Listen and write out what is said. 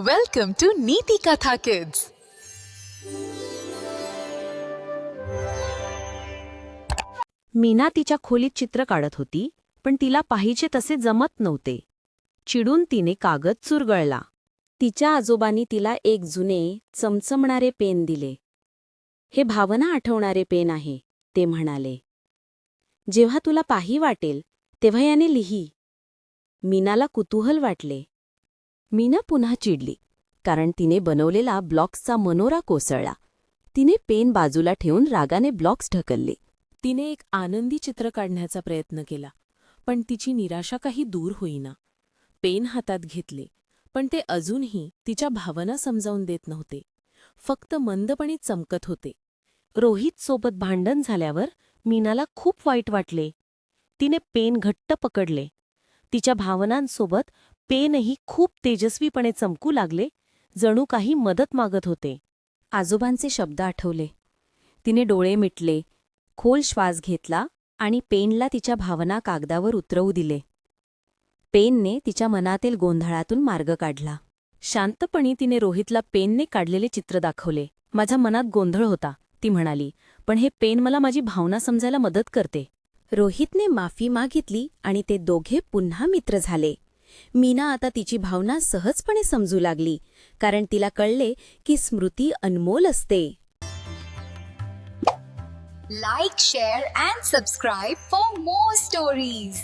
Welcome to नीति कथा kids Meena तिच्या खोलीत चित्र काढत होती पण तिला पाहिजे तसे जमत नव्हते. चिडून तिने कागद चुरगळला. तिच्या आजोबांनी तिला एक जुने चमचमणारे पेन दिले. हे भावना आठवणारे पेन आहे ते म्हणाले. जेव्हा तुला पाही वाटेल तेव्हा याने लिही. मीनाला कुतूहल वाटले. मीना पुन्हा चिडली. कारण तिने बनवलेला ब्लॉक्सचा मनोरा कोसळला. तिने पेन बाजूला ठेवून रागाने ब्लॉक्स ढकलले. तिने एक आनंदी चित्र काढण्याचा प्रयत्न केला पण तिची निराशा काही दूर होईना. पेन हातात घेतले पण ते अजूनही तिच्या भावना समजावून देत नव्हते. फक्त मंदपणी चमकत होते. रोहित सोबत भांडण झाल्यावर मीनाला खूप वाईट वाटले. तिने पेन घट्ट पकडले. तिच्या भावनांसोबत पेनही खूप तेजस्वीपणे चमकू लागले जणू काही मदत मागत होते. आजोबांचे शब्द आठवले. तिने डोळे मिटले खोल श्वास घेतला आणि पेनला तिच्या भावना कागदावर उतरवू दिले. पेनने तिच्या मनातील गोंधळातून मार्ग काढला. शांतपणी तिने रोहितला पेनने काढलेले चित्र दाखवले. माझ्या मनात गोंधळ होता ती म्हणाली पण हे पेन मला माझी भावना समजायला मदत करते. रोहितने माफी मागितली आणि ते दोघे पुन्हा मित्र झाले. मीना आता तिची भावना सहजपणे समजू लागली कारण तिला कळले की स्मृती अनमोल असते. Like share and subscribe for more stories